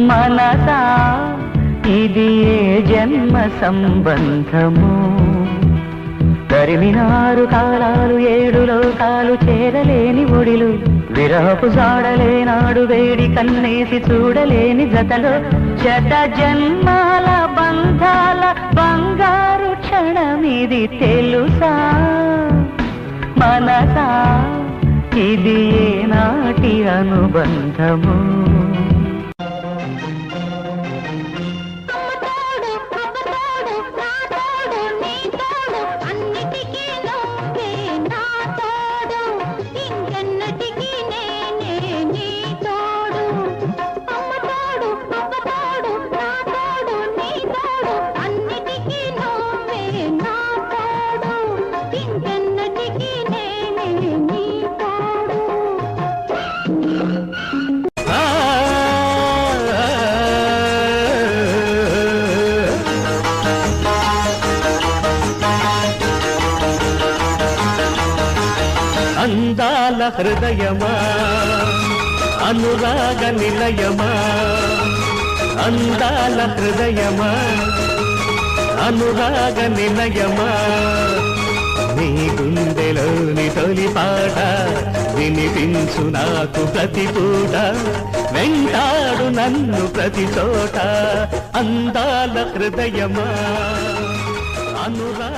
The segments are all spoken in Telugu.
మనసా ఇది ఏ జన్మ సంబంధము? తరిమినారు కాలాలు ఏడు లోకాలు చేరలేని ఒడిలు విరహపు సాడలేనాడు వేడి కన్నేసి చూడలేని జతలో. జత జన్మాల బంధాల బంగారు క్షణమిది తెలుసా? మనసా ఇది ఏనాటి అనుబంధము? హృదయమా? అనురాగ నిలయమా? అందాల హృదయమా? అనురాగ నిలయమా? నీ గుండెలోని తొలి పాట వినిపించు నాకు ప్రతి పూట. వెంటాడు నన్ను ప్రతి చోట. అందాల హృదయమా? అనురాగ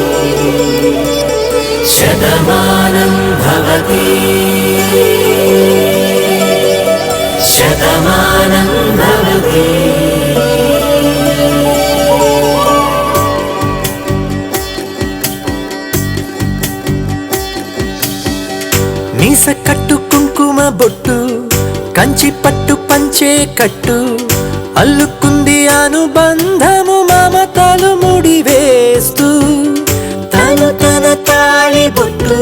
శతమానం భవతి. శతమానం భవతి. మీస కట్టు కుంకుమ బొట్టు కంచి పట్టు పంచే కట్టు అల్లుకుంది అనుబంధము మమతలు. తాళి బొట్టు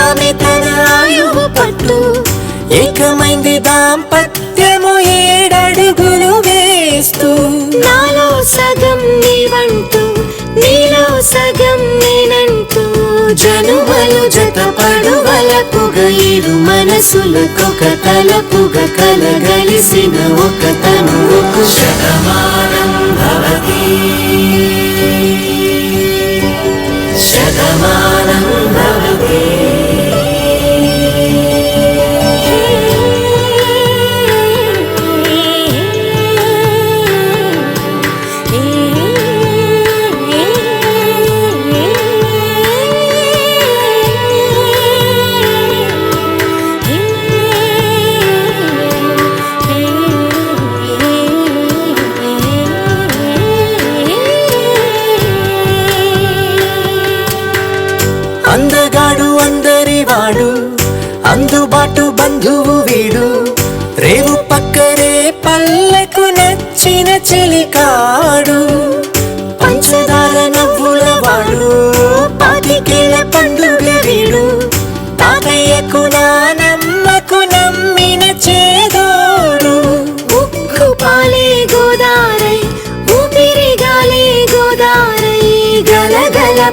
ఆమె తన ఆయువు పట్టు. ఏకమైంది దాంపత్యము ఏడడుగులు వేస్తూ. నాలో సగం నీవంటూ నీలో సగం నేనంటూ జనుమలు జతపడు వలపుగ ఇరు మనసులకొక తలపుగ కలగలిసిన ఒక తను ఒక శతమానం భవతి. శతమానం భవతి రేవు పక్కరే పల్లెకు నచ్చిన చెలికాడు.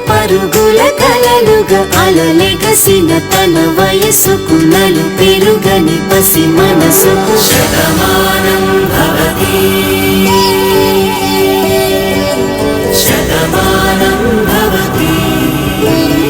పరుగుల కలలుగా అలలెగసిన తన వయసుకు నలు పెరుగని పసి మనసుకు. శతమానం భవతి. శతమానం భవతి.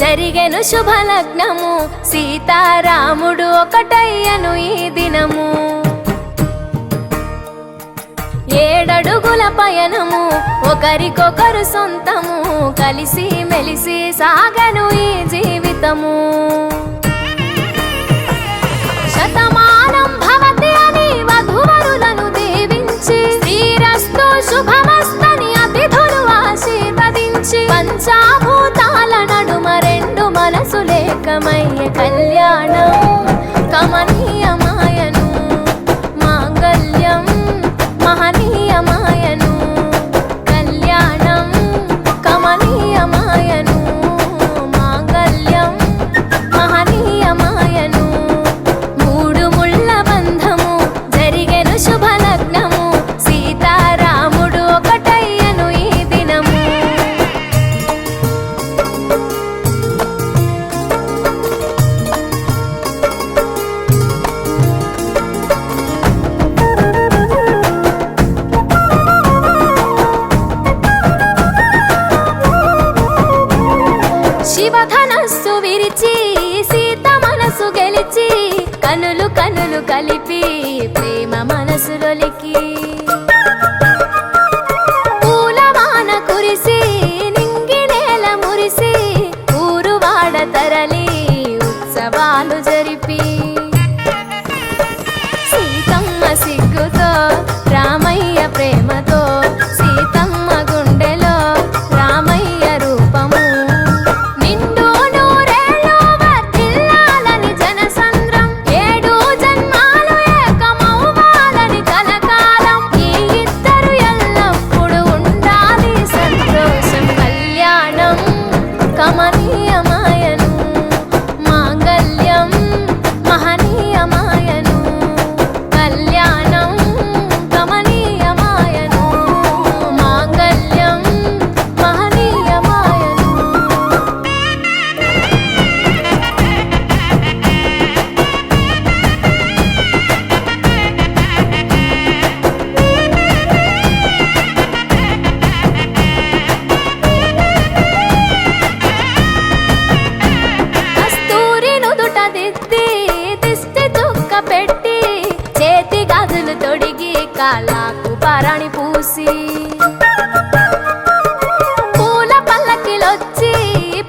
జరిగెను శుభలగ్నము. సీతారాముడు ఒకటయ్యను ఈ దినము. ఏడడుగుల పయనము ఒకరికొకరు సొంతము కలిసి మెలిసి సాగను ఈ జీవితము. శతమానం భవతి శుభమస్తని అతిథులు ఆశీర్వదించి పంచాము கனகமைய கல்யாணம். కనులు కలిపి గాలాకు పారాణి పూసి పూల పల్లకిలొచ్చి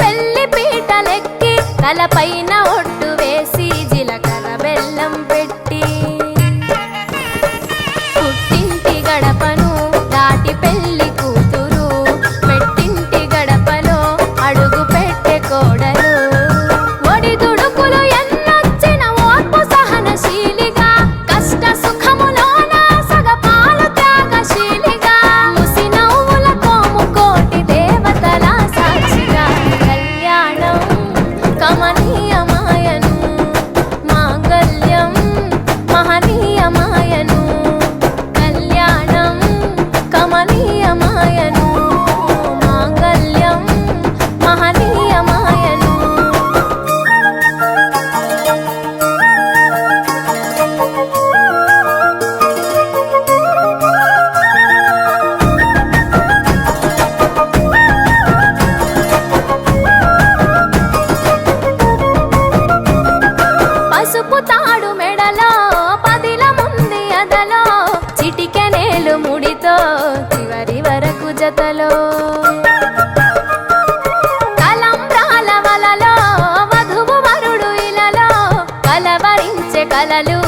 పెళ్ళి పీటలెక్కి తలపైన ఒడి కలలు